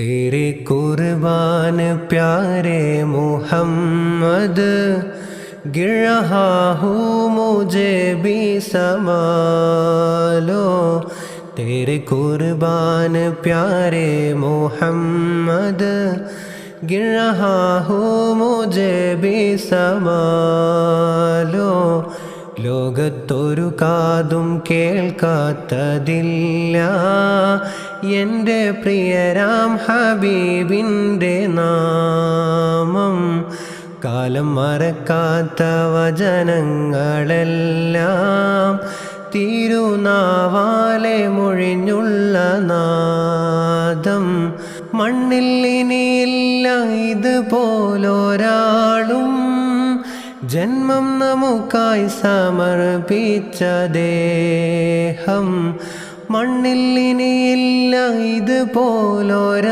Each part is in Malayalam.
تیرے قربان پیارے محمد، گر رہا ہوں مجھے بھی سمالو تیرے قربان پیارے محمد، گر رہا ہوں مجھے بھی سمالو ലോകത്തൊരു കാതും കേൾക്കാത്തതില്ല. എന്റെ പ്രിയരാം ഹബീബിന്റെ നാമം. കാലം മറക്കാത്ത വചനങ്ങളെല്ലാം തിരുനാവാലെ മൊഴിഞ്ഞുള്ള നാദം. മണ്ണിൽ ഇനിയില്ല ഇതുപോലൊരാളും ജന്മം നമുക്കായി സമർപ്പിച്ച ദേഹം മണ്ണിൽ ഇനിയില്ല ഇതുപോലൊരാളും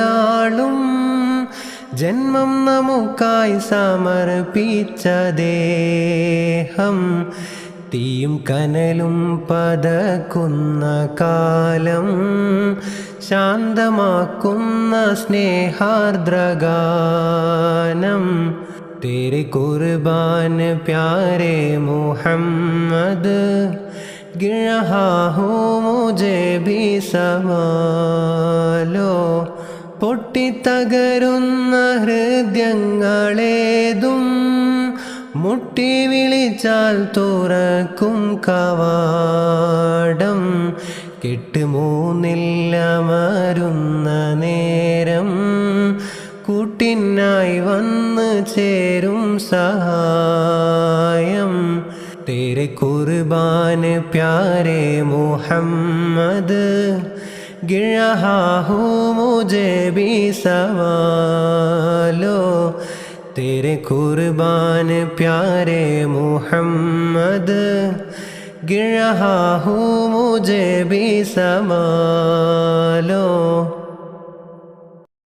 ജന്മം നമുക്കായി സമർപ്പിച്ച ദേഹം തീയും കനലും പതക്കുന്ന കാലം ശാന്തമാക്കുന്ന സ്നേഹാർദ്രഗാനം तेरे कुर्बान प्यारे मोहम्मद गिर रहा हूँ मुझे भी സമാലോ പൊട്ടിത്തകരുന്ന ഹൃദയങ്ങളേതും മുട്ടി വിളിച്ചാൽ തുറക്കും കവാടം കെട്ടുമൂന്നില്ല മരുന്ന നേരം കൂട്ടിനായി വന്ന് ചേരും സഹായം तेरे कुर्बान प्यारे मोहम्मद गिर रहा हूँ मुझे भी सवालो तेरे कुर्बान प्यारे मोहम्मद गिर रहा हूँ मुझे भी संभालो